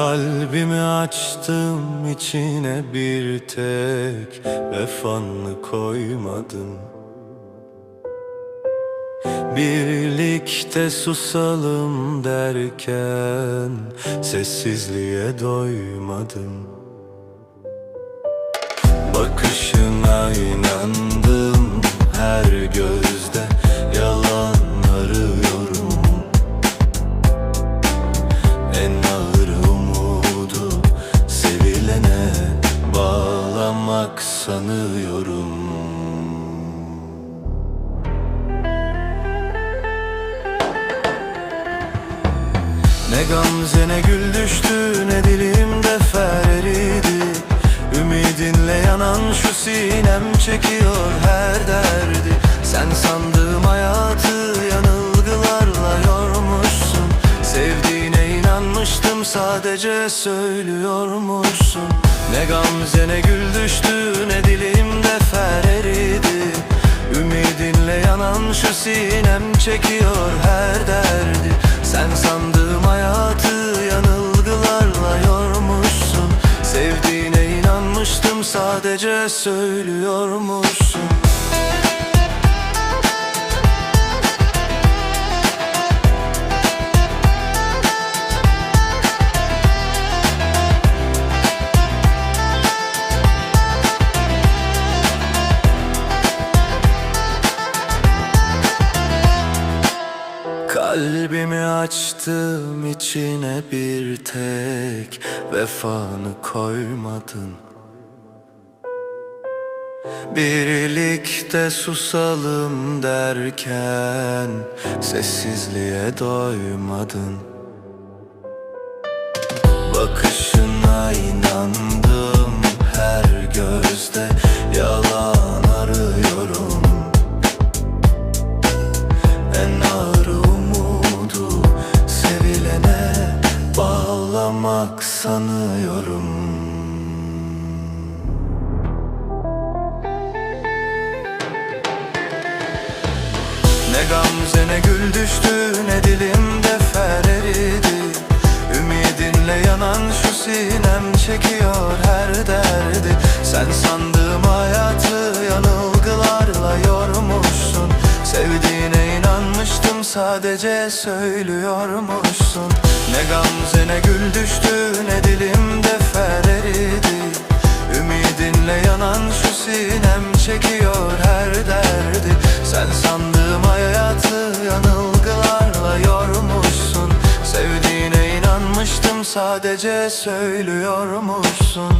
Kalbimi açtım içine bir tek Vefanı koymadın Birlikte susalım derken Sessizliğe doymadım. Bakışına inandım her gözde sanıyorum. Ne gamze ne gül düştü ne dilimde fer eridi Ümidinle yanan şu sinem çekiyor her derdi. Sen sandığım hayatı yanılgılarla yormuşsun. Sevdiğine inanmıştım sadece söylüyormuşsun Ne gamze ne gül düştü ne dilimde fer eridi Ümidinle yanan şu sinem çekiyor her derdi. Sen sandığım hayatı yanılgılarla yormuşsun. Sevdiğine inanmıştım sadece söylüyormuşsun Kalbimi açtım içine bir tek Vefanı koymadın. Birlikte susalım derken Sessizliğe doymadın. Bakışına inandım her gözde sanıyorum. Ne gamze ne gül düştü ne dilimde fer eridi Ümidinle yanan şu sinem çekiyor her derdi. Sen sandığım hayatı yanılgılarla yormuşsun. Sevdiğine inanmıştım sadece söylüyormuşsun. Ne gamze ne gül düştü sadece söylüyormuşsun